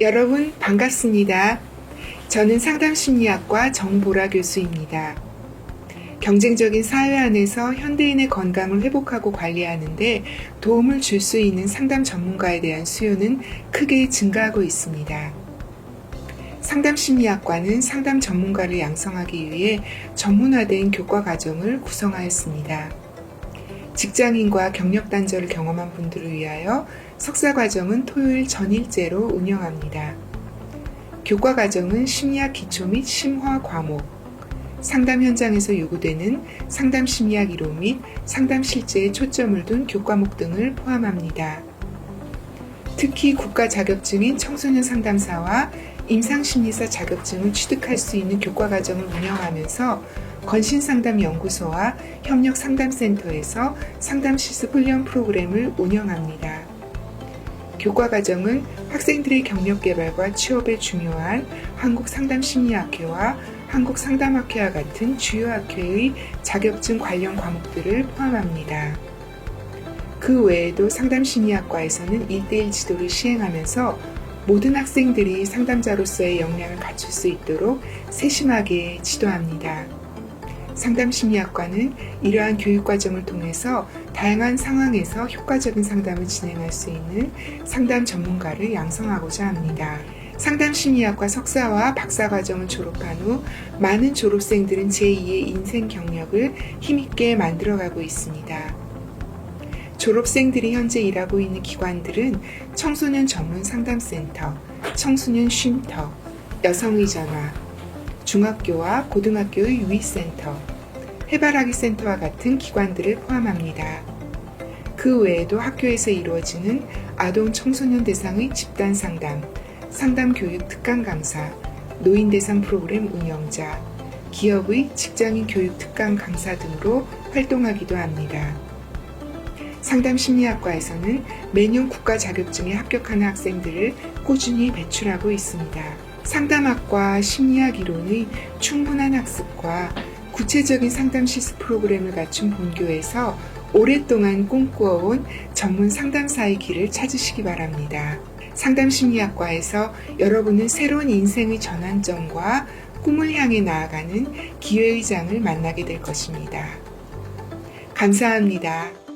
여러분 반갑습니다. 저는 상담심리학과 정보라 교수입니다. 경쟁적인 사회 안에서 현대인의 건강을 회복하고 관리하는데 도움을 줄 수 있는 상담 전문가에 대한 수요는 크게 증가하고 있습니다. 상담심리학과는 상담 전문가를 양성하기 위해 전문화된 교과 과정을 구성하였습니다. 직장인과 경력 단절을 경험한 분들을 위하여 석사 과정은 토요일 전일제로 운영합니다. 교과 과정은 심리학 기초 및 심화 과목, 상담 현장에서 요구되는 상담 심리학 이론 및 상담 실제에 초점을 둔 교과목 등을 포함합니다. 특히 국가 자격증인 청소년 상담사와 임상심리사 자격증을 취득할 수 있는 교과 과정을 운영하면서 건신상담연구소와 협력상담센터에서 상담 실습 훈련 프로그램을 운영합니다. 교과 과정은 학생들의 경력 개발과 취업에 중요한 한국상담심리학회와 한국상담학회와 같은 주요 학회의 자격증 관련 과목들을 포함합니다. 그 외에도 상담심리학과에서는 1대1 지도를 시행하면서 모든 학생들이 상담자로서의 역량을 갖출 수 있도록 세심하게 지도합니다. 상담심리학과는 이러한 교육과정을 통해서 다양한 상황에서 효과적인 상담을 진행할 수 있는 상담 전문가를 양성하고자 합니다. 상담심리학과 석사와 박사과정을 졸업한 후 많은 졸업생들은 제2의 인생 경력을 힘있게 만들어가고 있습니다. 졸업생들이 현재 일하고 있는 기관들은 청소년 전문 상담센터, 청소년 쉼터, 여성의 전화, 중학교와 고등학교의 유의센터, 해바라기 센터와 같은 기관들을 포함합니다. 그 외에도 학교에서 이루어지는 아동 청소년 대상의 집단 상담, 상담 교육 특강 강사, 노인 대상 프로그램 운영자, 기업의 직장인 교육 특강 강사 등으로 활동하기도 합니다. 상담 심리학과에서는 매년 국가 자격증에 합격하는 학생들을 꾸준히 배출하고 있습니다. 상담학과 심리학 이론의 충분한 학습과 구체적인 상담 실습 프로그램을 갖춘 본교에서 오랫동안 꿈꾸어온 전문 상담사의 길을 찾으시기 바랍니다. 상담 심리학과에서 여러분은 새로운 인생의 전환점과 꿈을 향해 나아가는 기회의 장을 만나게 될 것입니다. 감사합니다.